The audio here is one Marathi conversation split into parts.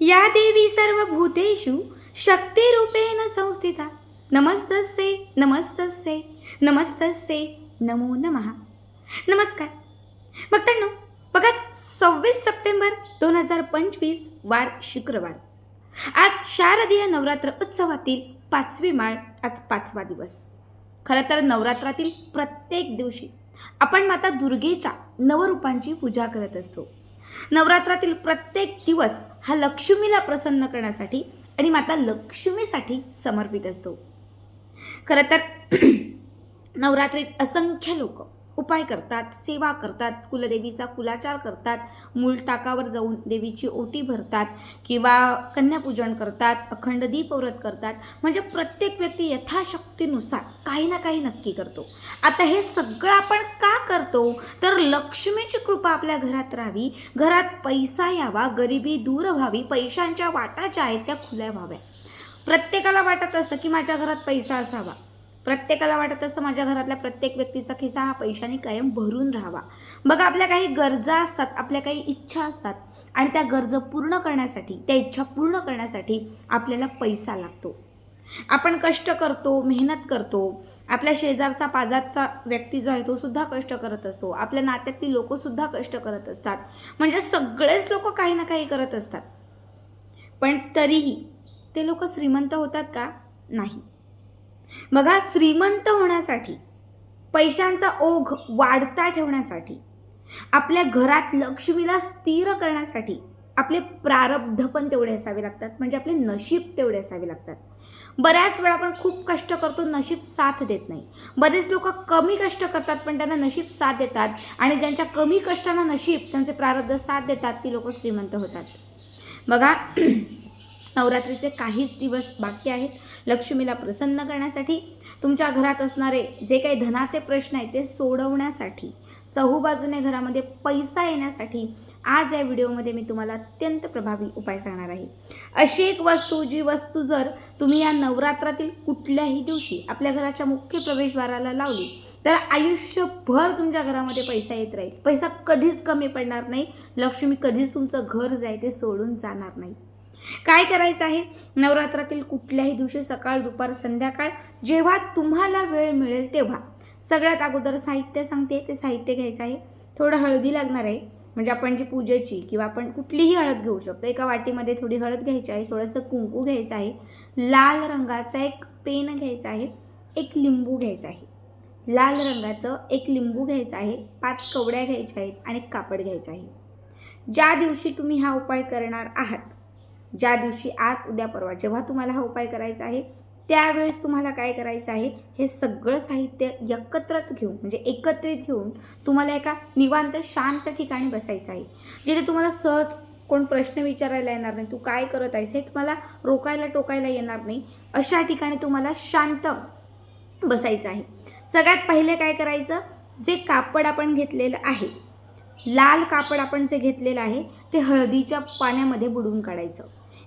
या देवी सर्व भूतेषु शक्तिरूपेण संस्थिता। नमस्तस्ये नमस्तस्ये नमस्तस्ये नमो नमः। नमस्कार। भक्तांनो बघाच सव्वीस सप्टेंबर दोन हजार पंचवीस वार शुक्रवार. आज शारदीय नवरात्र उत्सवातील पाचवी माळ आज पाचवा दिवस. खरं तर नवरात्रातील प्रत्येक दिवशी आपण माता दुर्गेच्या नवरूपांची पूजा करत असतो. नवरात्रातील प्रत्येक दिवस हा लक्ष्मीला प्रसन्न करण्यासाठी आणि माता लक्ष्मीसाठी समर्पित असतो. खरं तर नवरात्रीत असंख्य लोक उपाय करतात सेवा करतात कुलदेवीचा कुलाचार करतात मूळ टाकावर जाऊन देवीची ओटी भरतात किंवा कन्यापूजन करतात अखंड दीपव्रत करतात. म्हणजे प्रत्येक व्यक्ती यथाशक्तीनुसार काही ना काही नक्की करतो. आता हे सगळं आपण का करतो? तर लक्ष्मीची कृपा आपल्या घरात राहावी. घरात पैसा यावा गरिबी दूर व्हावी पैशांच्या वाटा ज्या आहेत त्या खुल्या व्हाव्या. प्रत्येकाला वाटत असतं की माझ्या घरात पैसा असावा. प्रत्येकाला वाटत असतं माझ्या घरातल्या प्रत्येक व्यक्तीचा खिसा हा पैशाने कायम भरून राहावा. बघा आपल्या काही गरजा असतात आपल्या काही इच्छा असतात आणि त्या गरजा पूर्ण करण्यासाठी त्या इच्छा पूर्ण करण्यासाठी आपल्याला पैसा लागतो. आपण कष्ट करतो मेहनत करतो. आपल्या शेजारचा पाजारचा व्यक्ती जो आहे तो सुद्धा कष्ट करत असतो. आपल्या नात्यातली लोक सुद्धा कष्ट करत असतात. म्हणजे सगळेच लोक काही ना काही करत असतात. पण तरीही ते लोक श्रीमंत होतात का? नाही. बघा श्रीमंत होण्यासाठी पैशांचा ओघ वाढता ठेवण्यासाठी आपल्या घरात लक्ष्मीला स्थिर करण्यासाठी आपले प्रारब्ध पण तेवढे असावे लागतात. म्हणजे आपले नशीब तेवढे असावे लागतात. बऱ्याच वेळा आपण खूप कष्ट करतो नशीब साथ देत नाही. बरेच लोक कमी कष्ट करतात पण त्यांना नशीब साथ देतात आणि ज्यांच्या कमी कष्टांना नशीब त्यांचे प्रारब्ध साथ देतात ती लोक श्रीमंत होतात. बघा नवरात्रीचे काहीच दिवस बाकी आहेत. लक्ष्मीला प्रसन्न करण्यासाठी तुमच्या घरात असणारे जे काही धनाचे प्रश्न आहेत ते सोडवण्यासाठी चहूबाजूने घरामध्ये पैसा येण्यासाठी आज या व्हिडिओमध्ये मी तुम्हाला अत्यंत प्रभावी उपाय सांगणार आहे. अशी एक वस्तू जी वस्तू जर तुम्ही या नवरात्रातील कुठल्याही दिवशी आपल्या घराच्या मुख्य प्रवेशद्वाराला लावली तर आयुष्यभर तुमच्या घरामध्ये पैसा येत राहील. पैसा कधीच कमी पडणार नाही. लक्ष्मी कधीच तुमचं घर जे आहे ते सोडून जाणार नाही. काय करायचं आहे? नवरात्रातील कुठल्याही दिवशी सकाळ दुपार संध्याकाळ जेव्हा तुम्हाला वेळ मिळेल तेव्हा. सगळ्यात अगोदर साहित्य सांगते ते साहित्य घ्यायचं आहे. थोडं हळदी लागणार आहे. म्हणजे आपण जी पूजेची किंवा आपण कुठलीही हळद घेऊ शकतो. एका वाटीमध्ये थोडी हळद घ्यायची आहे थोडंसं कुंकू घ्यायचं आहे. लाल रंगाचा एक पेन घ्यायचा आहे एक लिंबू घ्यायचा आहे. लाल रंगाचं एक लिंबू घ्यायचं आहे पाच कवड्या घ्यायच्या आहेत आणि कापड घ्यायचं आहे. ज्या दिवशी तुम्ही हा उपाय करणार आहात ज्या दिवशी आज उद्या परवा जेव्हा तुम्हाला हा उपाय करायचा आहे त्यावेळेस तुम्हाला काय करायचं आहे? हे सगळं साहित्य एकत्रच घेऊन म्हणजे एकत्रित घेऊन तुम्हाला एका निवांत शांत ठिकाणी बसायचं आहे. जिथे तुम्हाला सहज कोण प्रश्न विचारायला येणार नाही तू काय करत आहेस? हे तुम्हाला रोकायला टोकायला येणार नाही. अशा ठिकाणी तुम्हाला शांत बसायचं आहे. सगळ्यात पहिले काय करायचं? जे कापड आपण घेतलेलं आहे लाल कापड आपण जे घेतलेलं आहे ते हळदीच्या पाण्यामध्ये बुडवून काढायचं.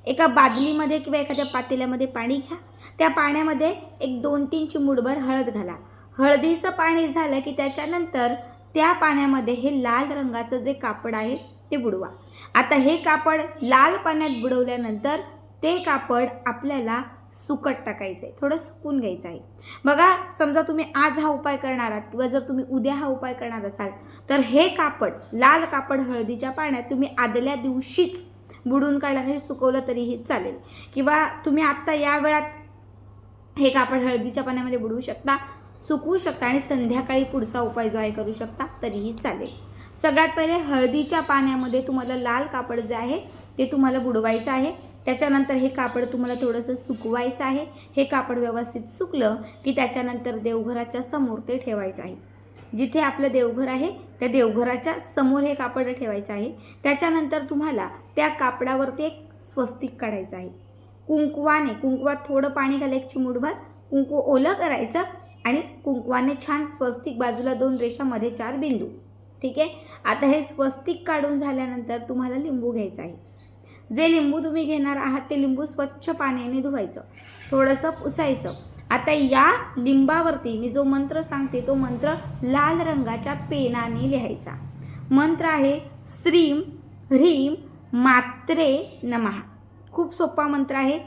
एका बादलीमध्ये किंवा एखाद्या पातेल्यामध्ये पाणी घ्या. त्या पाण्यामध्ये एक दोन तीन चिमुडभर हळद घाला. हळदीचं पाणी झालं की त्याच्यानंतर त्या पाण्यामध्ये हे लाल रंगाचं जे कापड आहे ते बुडवा. आता हे कापड लाल पाण्यात बुडवल्यानंतर ते कापड आपल्याला सुकट टाकायचं आहे थोडं सुकून घ्यायचं आहे बघा समजा तुम्ही आज हा उपाय करणार आहात किंवा जर तुम्ही उद्या हा उपाय करणार असाल तर हे कापड लाल कापड हळदीच्या पाण्यात तुम्ही आदल्या दिवशीच बुडून काढल्याने सुकवलं तरीही चालेल. किंवा तुम्ही आत्ता या वेळात हे कापड हळदीच्या पाण्यामध्ये बुडवू शकता सुकवू शकता आणि संध्याकाळी पुढचा उपाय जो आहे करू शकता तरीही चालेल. सगळ्यात पहिले हळदीच्या पाण्यामध्ये तुम्हाला लाल कापड जे आहे ते तुम्हाला बुडवायचं आहे. त्याच्यानंतर हे कापड तुम्हाला थोडंसं सुकवायचं आहे. हे कापड व्यवस्थित सुकलं की त्याच्यानंतर देवघराच्या समोर ते ठेवायचं आहे. जिथे आपलं देवघर आहे त्या देवघराच्या समोर हे कापड ठेवायचं आहे. त्याच्यानंतर तुम्हाला त्या कापडावरती एक स्वस्तिक काढायचं आहे. कुंकवाने कुंकवात थोडं पाणी घाला एक कुंकू ओलं करायचं आणि कुंकवाने छान स्वस्तिक बाजूला दोन रेषामध्ये चार बिंदू. ठीक आहे? आता हे स्वस्तिक काढून झाल्यानंतर तुम्हाला लिंबू घ्यायचं आहे. जे लिंबू तुम्ही घेणार आहात ते लिंबू स्वच्छ पाण्याने धुवायचं. थोडंसं पुसायचं. आता या लिंबावरती मी जो मंत्र सांगते तो मंत्र लाल रंगाच्या पेनाने लिहायचा. मंत्र आहे श्रीम ह्रीम मात्रे नमहा खूप सोपा मंत्र आहे.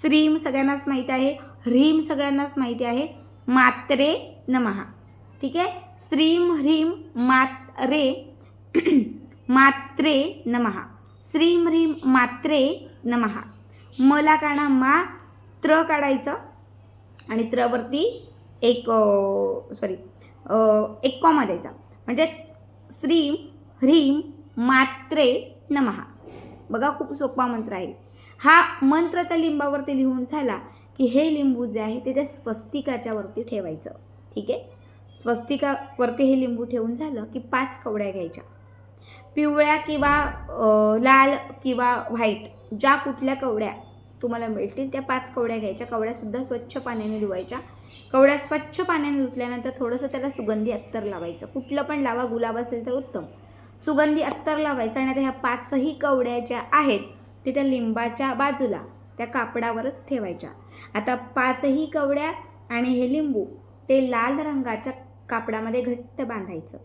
श्रीम सगळ्यांनाच माहिती आहे ह्रीम सगळ्यांनाच माहिती आहे मात्रे नमहा ठीक आहे? श्रीम ह्रीम मात्रे मात्रे नमहा श्रीम ह्रीम मात्रे नमहा मला काढा मा त्र काढायचं. आणि त्रवरती एक सॉरी एक कॉमा द्यायचा. म्हणजे श्रीम ह्रीम मात्रे नमहा बघा खूप सोपा मंत्र आहे. हा मंत्र त्या लिंबावरती लिहून झाला की हे लिंबू जे आहे ते त्या स्वस्तिकाच्या वरती ठेवायचं. ठीक आहे? स्वस्तिकावरती हे लिंबू ठेवून झालं की पाच कवड्या घ्यायच्या. पिवळ्या किंवा लाल किंवा व्हाईट ज्या कुठल्या कवड्या तुम्हाला मिळतील. त्या पाच कवड्या घ्यायच्या. कवड्यासुद्धा स्वच्छ पाण्याने धुवायच्या. कवड्या स्वच्छ पाण्याने धुतल्यानंतर थोडंसं त्याला सुगंधी अत्तर लावायचं. कुठलं पण लावा गुलाब असेल तर उत्तम. सुगंधी अत्तर लावायचं आणि आता ह्या पाचही कवड्या ज्या आहेत ते त्या लिंबाच्या बाजूला त्या कापडावरच ठेवायच्या. आता पाचही कवड्या आणि हे लिंबू ते लाल रंगाच्या कापडामध्ये घट्ट बांधायचं.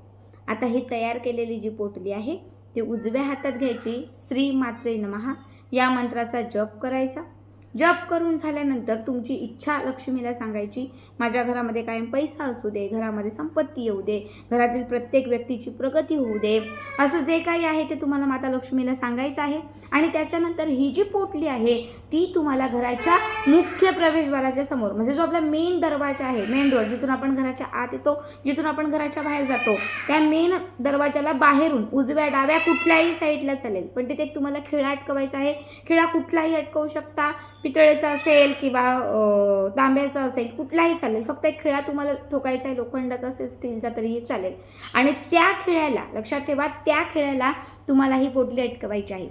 आता ही तयार केलेली जी पोटली आहे ती उजव्या हातात घ्यायची. श्री मात्रे नमहा या मंत्राचा जप करायचा. जप करून झाल्यानंतर तुमची इच्छा लक्ष्मीला सांगायची माझ्या घरामध्ये कायम पैसा असू दे घरामध्ये संपत्ती येऊ दे घरातील प्रत्येक व्यक्तीची प्रगती होऊ दे. असं जे काही आहे ते तुम्हाला माता लक्ष्मीला सांगायचं आहे. आणि त्याच्यानंतर ही जी पोटली आहे ती तुम्हाला घराच्या मुख्य प्रवेशद्वाराच्या समोर म्हणजे जो आपला मेन दरवाजा आहे मेन डोअर जिथून आपण घराच्या आत येतो जिथून आपण घराच्या बाहेर जातो त्या मेन दरवाजाला बाहेरून उजव्या डाव्या कुठल्याही साईडला चालेल. पण तिथे एक तुम्हाला खिळा अटकवायचा आहे. खिळा कुठलाही अटकवू शकता. पितळेचा असेल किंवा तांब्याचा असेल कुठलाही चालेल. फक्त एक खिळा तुम्हाला ठोकायचा आहे लोखंडाचा असेल स्टीलचा तरीही चालेल. आणि त्या खिळ्याला लक्षात ठेवा त्या खिळ्याला तुम्हाला ही पोटली अटकवायची आहे.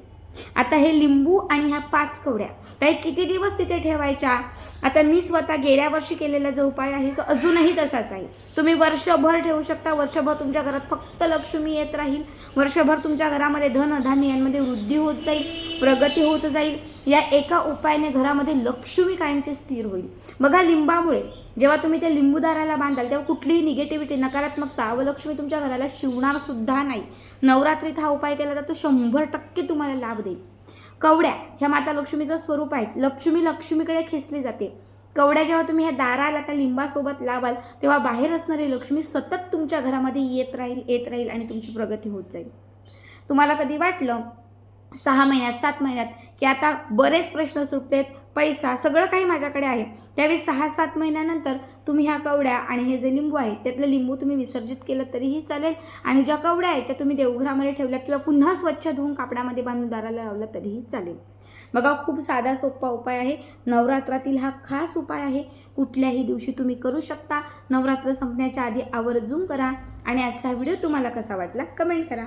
आता हे लिंबू आणि ह्या पाच कवड्या तर हे किती दिवस तिथे ठेवायच्या? आता मी स्वतः गेल्या वर्षी केलेला जो उपाय आहे तो अजूनही तसाच आहे. तुम्ही वर्षभर ठेवू शकता वर्षभर तुमच्या घरात फक्त लक्ष्मी येत राहील. वर्षभर तुमच्या घरामध्ये धन धान्य यांमध्ये वृद्धी होत जाईल प्रगती होत जाईल. या एका उपायाने घरामध्ये लक्ष्मी कायमचे स्थिर होईल. बघा लिंबामुळे जेव्हा तुम्ही त्या लिंबूदाराला बांधाल तेव्हा कुठलीही निगेटिव्हिटी नकारात्मकता अवलक्ष्मी तुमच्या घराला शिवणार सुद्धा नाही. नवरात्रीत हा उपाय केला तर तो शंभर टक्के तुम्हाला लाभ देईल. कवड्या ह्या माता लक्ष्मीचं स्वरूप आहेत. लक्ष्मी लक्ष्मीकडे खेचली जाते. कवड्या जेव्हा तुम्ही ह्या दाराला त्या लिंबासोबत लावाल तेव्हा बाहेर असणारी लक्ष्मी सतत तुमच्या घरामध्ये येत राहील येत राहील आणि तुमची प्रगती होत जाईल. तुम्हाला कधी वाटलं सहा महिन्यात सात महिन्यात की आता बरेच प्रश्न सुटतेत पैसा सगळं काही माझ्याकडे आहे. त्यावेळी सहा सात महिन्यानंतर तुम्ही ह्या कवड्या आणि हे जे लिंबू आहे त्यातलं लिंबू तुम्ही विसर्जित केलं तरीही चालेल. आणि ज्या कवड्या आहेत त्या तुम्ही देवघरामध्ये ठेवल्यात किंवा पुन्हा स्वच्छ धुवून कापडामध्ये बांधून दाराला लावलं तरीही चालेल. बघा खूप साधा सोपा उपाय आहे. नवरात्रातील हा खास उपाय आहे. कुठल्याही दिवशी तुम्ही करू शकता. नवरात्र संपण्याच्या आधी आवर्जून करा. आणि आजचा व्हिडिओ तुम्हाला कसा वाटला कमेंट करा.